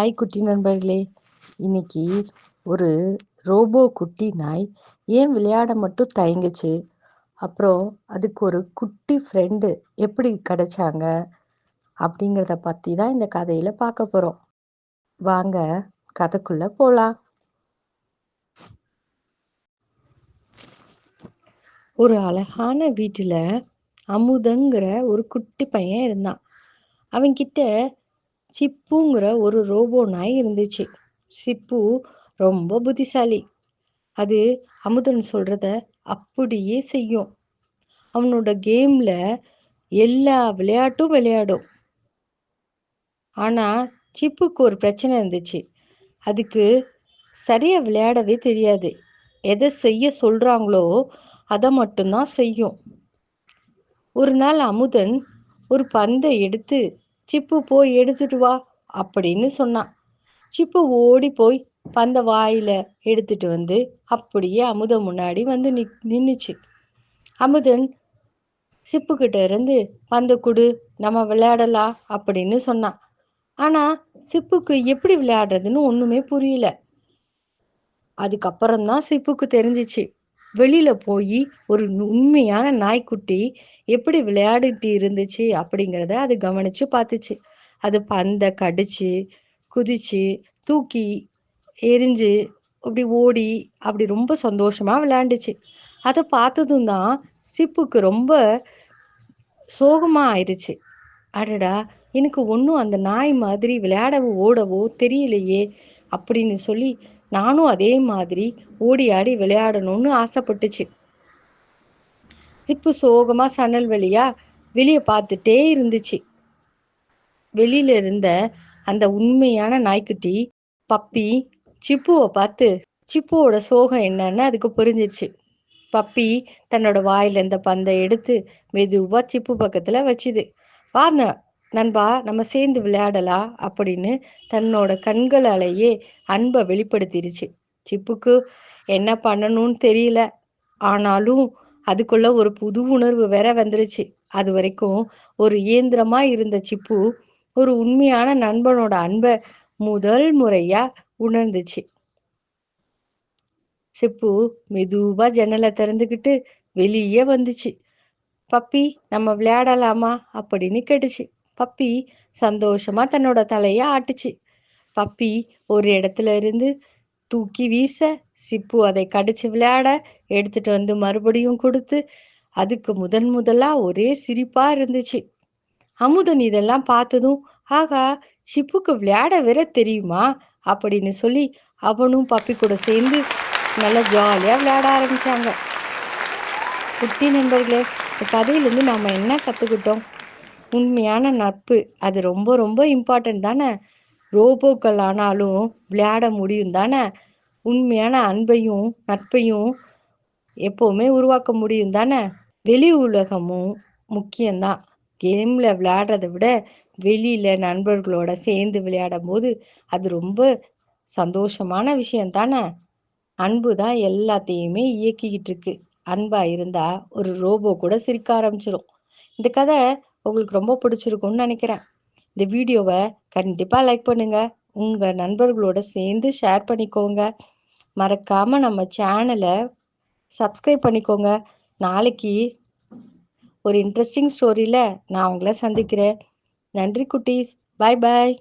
Hi குட்டி நண்பர்களே இன்னைக்கு ஒரு ரோபோ குட்டி நாய் ஏன் விளையாட மட்டும் தயங்குச்சு? அப்புறம் அதுக்கு ஒரு குட்டி ஃப்ரெண்டு எப்படி கிடைச்சாங்க? அப்படிங்கிறத பற்றி தான் இந்த கதையில் பார்க்க போகிறோம் வாங்க கதைக்குள்ளே போகலாம் ஒரு அழகான வீட்டில் அமுதங்கிற ஒரு குட்டி பையன் இருந்தான். அவன்கிட்ட சிப்புங்கிற ஒரு ரோபோ நாய் இருந்துச்சு. சிப்பு ரொம்ப புத்திசாலி. அது அமுதன் சொல்கிறத அப்படியே செய்யும். அவனோட கேமில் எல்லா விளையாட்டும் விளையாடும். ஆனால் சிப்புக்கு ஒரு பிரச்சனை இருந்துச்சு. அதுக்கு சரியாக விளையாடவே தெரியாது. எதை செய்ய சொல்கிறாங்களோ அதை மட்டும்தான் செய்யும். ஒரு நாள் அமுதன் ஒரு பந்தை எடுத்து சிப்பு போய் எடுத்துட்டு வா அப்படின்னு சொன்னான். சிப்பு ஓடி போய் பந்த வாயில எடுத்துட்டு வந்து அப்படியே அமுதம் முன்னாடி வந்து நி நின்றுச்சு அமுதன் சிப்புக்கிட்ட இருந்து பந்த குடு நம்ம விளையாடலாம் அப்படின்னு சொன்னான். ஆனா சிப்புக்கு எப்படி விளையாடுறதுன்னு ஒண்ணுமே புரியல. அதுக்கப்புறம்தான் சிப்புக்கு தெரிஞ்சிச்சு. வெளியில போய் ஒரு உண்மையான நாய்க்குட்டி எப்படி விளையாடிட்டு இருந்துச்சு அப்படிங்கிறத அது கவனிச்சு பார்த்துச்சு. அது பந்தை கடிச்சு குதிச்சு தூக்கி எரிஞ்சு அப்படி ஓடி அப்படி ரொம்ப சந்தோஷமா விளையாண்டுச்சு. அதை பார்த்ததும் தான் சிப்புக்கு ரொம்ப சோகமா ஆயிடுச்சு. அடடா எனக்கு ஒன்றும் அந்த நாய் மாதிரி விளையாடவோ ஓடவோ தெரியலையே அப்படின்னு சொல்லி நானும் அதே மாதிரி ஓடி ஆடி விளையாடணும்னு ஆசைப்பட்டுச்சு. சிப்பு சோகமா சன்னல் வழியா வெளியே பார்த்துட்டே இருந்துச்சு. வெளியில இருந்த அந்த உண்மையான நாய்க்குட்டி பப்பி சிப்புவை பார்த்து சிப்புவோட சோகம் என்னன்னு அதுக்கு புரிஞ்சிச்சு. பப்பி தன்னோட வாயில இருந்த பந்தை எடுத்து மெதுவா சிப்பு பக்கத்துல வச்சுது. வாங்க நண்பா நம்ம சேர்ந்து விளையாடலாம் அப்படின்னு தன்னோட கண்களாலேயே அன்பை வெளிப்படுத்திடுச்சு சிப்புக்கு என்ன பண்ணணும்னு தெரியல. ஆனாலும் அதுக்குள்ள ஒரு புது உணர்வு வேற வந்துருச்சு. அது வரைக்கும் ஒரு இயந்திரமா இருந்த சிப்பு ஒரு உண்மையான நண்பனோட அன்பை முதல் முறையா உணர்ந்துச்சு. சிப்பு மெதுவா ஜன்னலை திறந்துக்கிட்டு வெளியே வந்துச்சு. பப்பி நம்ம விளையாடலாமா? அப்படின்னு கேட்டுச்சு. பப்பி சந்தோஷமா தன்னோட தலையை ஆட்டுச்சு. பப்பி ஒரு இடத்துல இருந்து தூக்கி வீச சிப்பு அதை கடிச்சு விளையாட எடுத்துட்டு வந்து மறுபடியும் கொடுத்து அதுக்கு முதன் முதலா ஒரே சிரிப்பா இருந்துச்சு. அமுதன் இதெல்லாம் பார்த்ததும் ஆகா சிப்புக்கு விளையாட வேற தெரியுமா? அப்படின்னு சொல்லி அவனும் பப்பி கூட சேர்ந்து நல்லா ஜாலியா விளையாட ஆரம்பிச்சாங்க. குட்டி நண்பர்களே இந்த கதையிலேருந்து நாம் என்ன கற்றுக்கிட்டோம் உண்மையான நட்பு. அது ரொம்ப ரொம்ப இம்பார்ட்டன்ட் தானே? ரோபோக்கள் ஆனாலும் விளையாட முடியும் தானே? உண்மையான அன்பையும் நட்பையும் எப்போவுமே உருவாக்க முடியும் தானே? வெளி உலகமும் முக்கியம்தான். கேமில் விளையாடுறத விட வெளியில் நண்பர்களோட சேர்ந்து விளையாடும் போது அது ரொம்ப சந்தோஷமான விஷயம் தானே? அன்பு தான் எல்லாத்தையுமே இயக்கிக்கிட்டு இருக்கு. அன்பா இருந்தா ஒரு ரோபோ கூட சிரிக்க ஆரம்பிச்சிடும் இந்த கதை உங்களுக்கு ரொம்ப பிடிச்சிருக்கும்னு நினைக்கிறேன். இந்த வீடியோவை கண்டிப்பாக லைக் பண்ணுங்க. உங்கள் நண்பர்களோட சேர்ந்து ஷேர் பண்ணிக்கோங்க. மறக்காமல் நம்ம சேனலை சப்ஸ்கிரைப் பண்ணிக்கோங்க. நாளைக்கு ஒரு இன்ட்ரெஸ்டிங் ஸ்டோரியில் நான் உங்களை சந்திக்கிறேன். நன்றி குட்டீஸ். பாய் பாய்